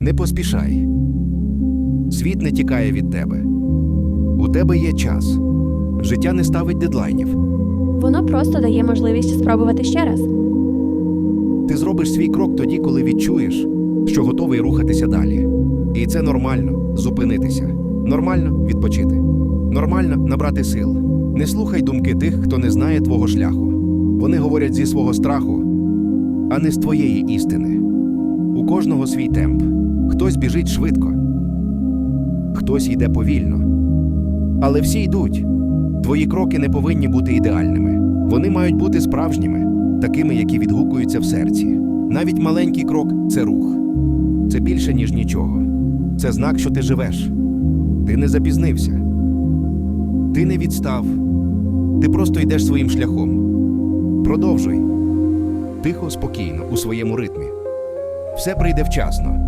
Не поспішай. Світ не тікає від тебе. У тебе є час. Життя не ставить дедлайнів. Воно просто дає можливість спробувати ще раз. Ти зробиш свій крок тоді, коли відчуєш, що готовий рухатися далі. І це нормально зупинитися. Нормально відпочити. Нормально набрати сил. Не слухай думки тих, хто не знає твого шляху. Вони говорять зі свого страху, а не з твоєї істини. У кожного свій темп. Хтось біжить швидко, хтось йде повільно. Але всі йдуть. Твої кроки не повинні бути ідеальними. Вони мають бути справжніми, такими, які відгукуються в серці. Навіть маленький крок це рух. Це більше, ніж нічого. Це знак, що ти живеш. Ти не запізнився. Ти не відстав. Ти просто йдеш своїм шляхом. Продовжуй. Тихо, спокійно, у своєму ритмі. Все прийде вчасно.